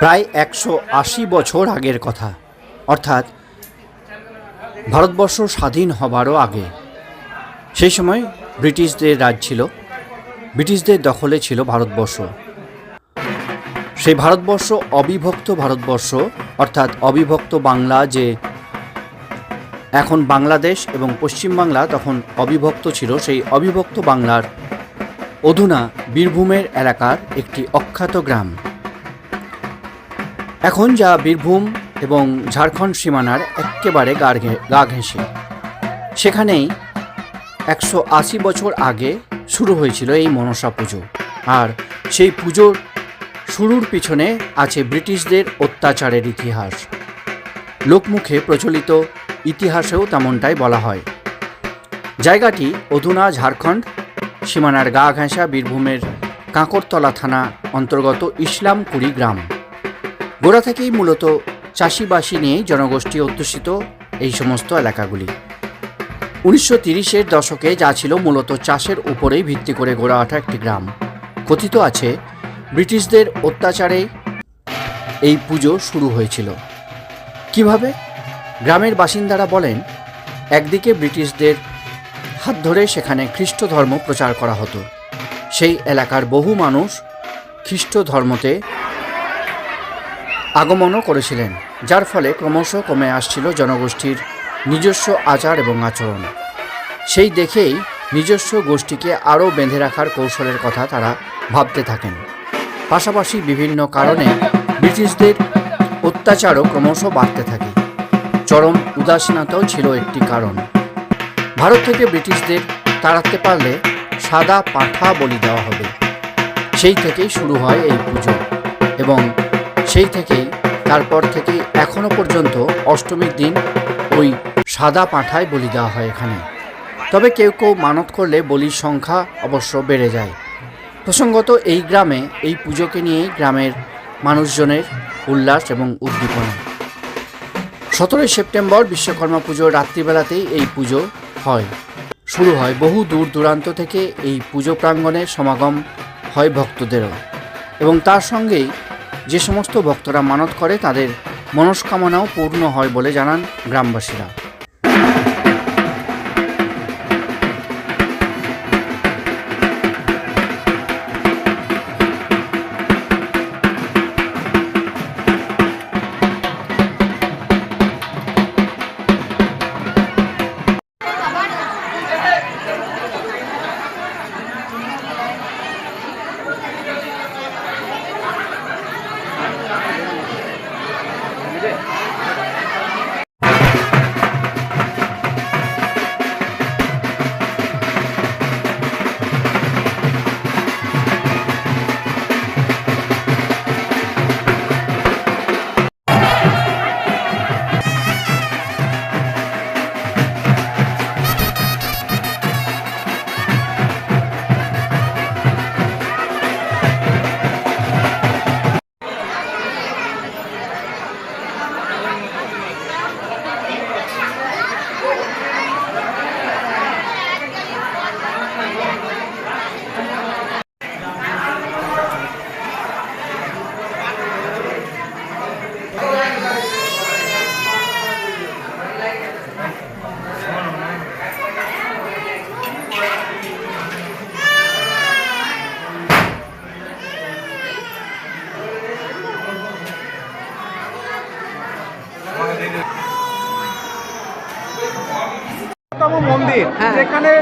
প্রায় একশো আশি বছর আগের কথা। অর্থাৎ ভারতবর্ষ স্বাধীন হবারও আগে। সেই সময় ব্রিটিশদের রাজ ছিল, ব্রিটিশদের দখলে ছিল ভারতবর্ষ। সেই ভারতবর্ষ, অবিভক্ত ভারতবর্ষ, অর্থাৎ অবিভক্ত বাংলা যে এখন বাংলাদেশ এবং পশ্চিমবাংলা তখন অবিভক্ত ছিল, সেই অবিভক্ত বাংলার অধুনা বীরভূমের এলাকার একটি অখ্যাত গ্রাম। এখন যা বীরভূম এবং ঝাড়খণ্ড সীমানার একেবারে গা ঘেঁষে। সেখানেই একশো আশি বছর আগে শুরু হয়েছিল এই মনসা পুজো। আর সেই পুজোর শুরুর পিছনে আছে ব্রিটিশদের অত্যাচারের ইতিহাস। লোকমুখে প্রচলিত ইতিহাসেও তেমনটাই বলা হয়। জায়গাটি অধুনা, ঝাড়খণ্ড সীমানার গা ঘেঁষা বীরভূমের কাঁকরতলা থানা অন্তর্গত ইসলামকুড়ি গ্রাম। গোড়া থেকেই মূলত চাষিবাসী নিয়েই জনগোষ্ঠী অধ্যুষিত এই সমস্ত এলাকাগুলি। উনিশশো তিরিশের দশকে যা ছিল মূলত চাষের উপরেই ভিত্তি করে গড়ে ওঠা একটি গ্রাম। কথিত আছে, ব্রিটিশদের অত্যাচারে এই পুজো শুরু হয়েছিল। কীভাবে? গ্রামের বাসিন্দারা বলেন, একদিকে ব্রিটিশদের হাত ধরে সেখানে খ্রিস্ট ধর্ম প্রচার করা হতো। সেই এলাকার বহু মানুষ খ্রিস্ট ধর্মতে আগমনও করেছিলেন, যার ফলে ক্রমশ কমে আসছিল জনগোষ্ঠীর নিজস্ব আচার এবং আচরণ। সেই দেখেই নিজস্ব গোষ্ঠীকে আরও বেঁধে রাখার কৌশলের কথা তারা ভাবতে থাকেন। পাশাপাশি বিভিন্ন কারণে ব্রিটিশদের অত্যাচারও ক্রমশ বাড়তে থাকে। চরম উদাসীনতাও ছিল একটি কারণ। ভারত থেকে ব্রিটিশদের তাড়াতে পারলে সাদা পাঠা বলি দেওয়া হবে। সেই থেকেই শুরু হয় এই পুজো এবং সেই থেকেই তারপর থেকে এখনও পর্যন্ত অষ্টমীর দিন ওই সাদা পাঁঠায় বলি দেওয়া হয় এখানে। তবে কেউ কেউ মানত করলে বলির সংখ্যা অবশ্য বেড়ে যায়। প্রসঙ্গত এই গ্রামে এই পুজোকে নিয়েই গ্রামের মানুষজনের উল্লাস এবং উদ্দীপনা। সতেরোই সেপ্টেম্বর বিশ্বকর্মা পুজোর রাত্রিবেলাতেই এই পুজো হয়। শুরু হয় বহু দূর দূরান্ত থেকে এই পুজো প্রাঙ্গণে সমাগম হয় ভক্তদেরও। এবং তার সঙ্গেই যে সমস্ত ভক্তরা মানত করে তাদের মনস্কামনাও পূর্ণ হয় বলে জানান গ্রামবাসীরা। হ্যাঁ।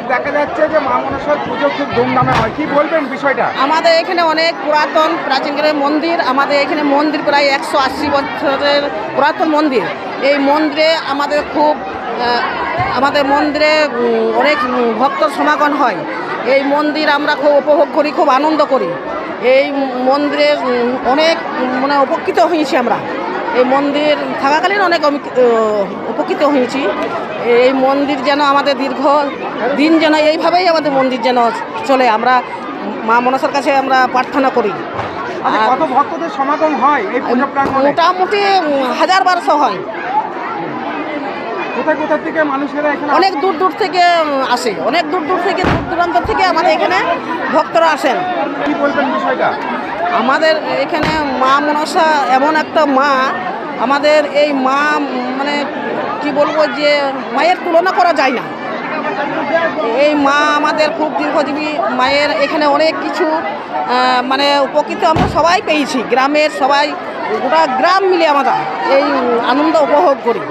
দেখা যাচ্ছে যে মা মনসার পুজো খুব ধুমধামে হয়। কি বলবেন বিষয়টা? আমাদের এখানে অনেক পুরাতন প্রাচীনকালের মন্দির। আমাদের এখানে মন্দির প্রায় একশো আশি বছরের পুরাতন মন্দির। এই মন্দিরে আমাদের খুব আমাদের মন্দিরে অনেক ভক্তর সমাগম হয়। এই মন্দির আমরা খুব উপভোগ করি খুব আনন্দ করি। এই মন্দিরে উম, অনেক মানে উপকৃত হয়েছি আমরা। এই মন্দির থাকাকালীন অনেক উপকৃত হয়েছি। এই মন্দির যেন আমাদের দীর্ঘ দিন যেন এইভাবেই আমাদের মন্দির যেন চলে। আমরা মা মনসার কাছে আমরা প্রার্থনা করি। আচ্ছা, কত ভক্তদের সমাগম হয় এই মোটামুটি হাজার বারোশো হয়। কোথায় কোথা থেকে মানুষেরা এখানে অনেক দূর দূর থেকে আসে। অনেক দূর দূর থেকে দূর দূরান্ত থেকে আমাদের এখানে ভক্তরা আসেন। কি বলবেন বিষয়টা? আমাদের এখানে মা মনসা এমন একটা মা আমাদের এই মা মানে কি বলব যে মায়ের তুলনা করা যায় না। এই মা আমাদের খুব দীর্ঘজীবী মায়ের এখানে অনেক কিছু মানে উপকৃত আমরা সবাই পেয়েছি। গ্রামের সবাই গোটা গ্রাম মিলে আমরা এই আনন্দ উপভোগ করি।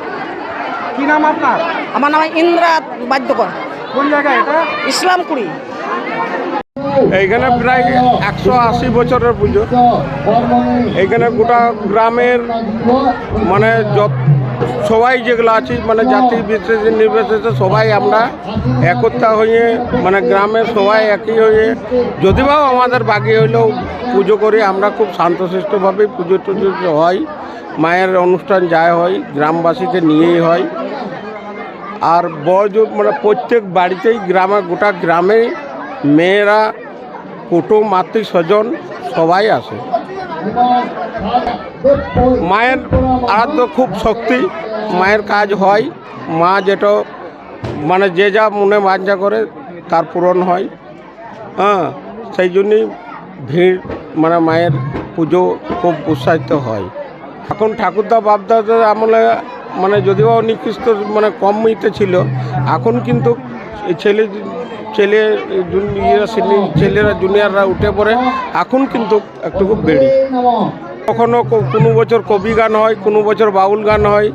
কি নাম আপনার? আমার নাম ইন্দ্রা বাদ্যকর। কোন জায়গায় এটা? ইসলামপুরি এইখানে প্রায় একশো আশি বছরের পুজো। এইখানে গোটা গ্রামের মানে যত সবাই যেগুলো আছি মানে জাতি বিশেষে নির্বিশেষে সবাই আমরা একতা হয়ে মানে গ্রামের সবাই একই হয়ে যদি যদিও আমাদের বাকি হইলেও পুজো করি, আমরা খুব শান্তশিষ্টভাবে পুজো টুজো হয়, মায়ের অনুষ্ঠান যায় হয়, গ্রামবাসীকে নিয়েই হয়। আর বড় মানে প্রত্যেক বাড়িতেই গ্রামে, গোটা গ্রামে মেয়েরা কুটুম আত্মীয় স্বজন সবাই আসে মায়ের আরাধ্য খুব শক্তি, মায়ের কাজ হয়, মা যেটা মানে যে যা মনে বাঞ্ছা করে তার পূরণ হয়। হ্যাঁ সেই জন্যই ভিড় মানে মায়ের পুজো খুব উৎসাহিত হয়। এখন ঠাকুরদা বাপদাদার আমলে মানে যদিও নিকৃষ্ট মানে কম ইতে ছিল, এখন কিন্তু ছেলে ছেলে ছেলেরা জুনিয়ররা উঠে পড়ে। এখন কিন্তু একটু খুব বেড়ি। কখনো কোনো বছর কবি গান হয় কোনো বছর বাউল গান হয়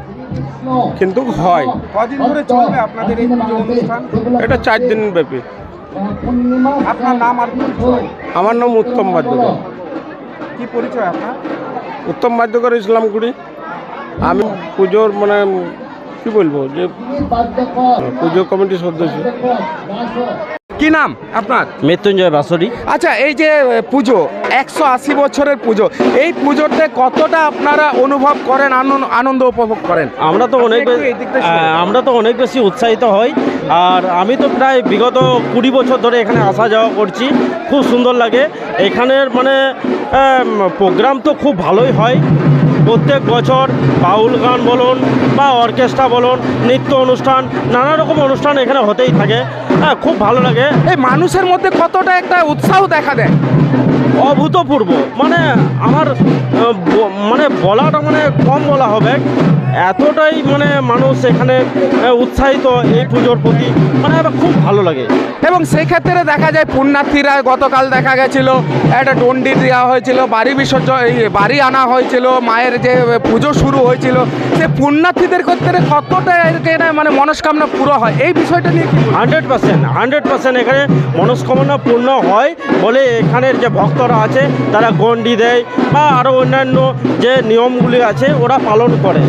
কিন্তু হয়। কদিন ধরে চলবে আপনাদের এই পুজো অনুষ্ঠান? এটা চার দিন ব্যাপী। আপনার নাম আর আমার নাম উত্তম বাদ্যকর কি পরিচয় আপনার? উত্তম বাদ্যকর ইসলামগুড়ি। আমি পুজোর মানে কি বলব যে পুজো কমিটির সদস্য। কি নাম আপনার? মৃত্যুঞ্জয় বাসরি। আচ্ছা এই যে পুজো একশো আশি বছরের পুজো এই পুজোতে কতটা আপনারা অনুভব করেন আনন্দ আনন্দ উপভোগ করেন? আমরা তো অনেক আমরা তো অনেক বেশি উৎসাহিত হই আর আমি তো প্রায় বিগত কুড়ি বছর ধরে এখানে আসা যাওয়া করছি খুব সুন্দর লাগে। এখানের মানে প্রোগ্রাম তো খুব ভালোই হয় প্রত্যেক বছর বাউল গান বলুন বা অর্কেস্ট্রা বলুন নৃত্য অনুষ্ঠান নানা রকম অনুষ্ঠান এখানে হতেই থাকে। হ্যাঁ খুব ভালো লাগে। এই মানুষের মধ্যে কতটা একটা উৎসাহ দেখা দেয়? অভূতপূর্ব। মানে আমার মানে বলাটা মানে কম বলা হবে। এতটাই মানে মানুষ এখানে উৎসাহিত এই পুজোর প্রতি। মানে আমার খুব ভালো লাগে। এবং সেই ক্ষেত্রে দেখা যায় পুণ্যার্থীরা গতকাল দেখা গেছিল একটা ডন্ডি দেওয়া হয়েছিল বাড়ি বিসর্জন বাড়ি আনা হয়েছিল মায়ের যে পুজো শুরু হয়েছিল সে পুণ্যার্থীদের ক্ষেত্রে কতটা এখানে মানে মনস্কামনা পুরো হয়? এই বিষয়টা নিয়ে হান্ড্রেড পার্সেন্ট হান্ড্রেড পার্সেন্ট এখানে মনস্কামনা পূর্ণ হয় বলে এখানের যে ভক্তরা আছে তারা গন্ডি দেয় বা আরও অন্যান্য যে নিয়মগুলি আছে ওরা পালন করে।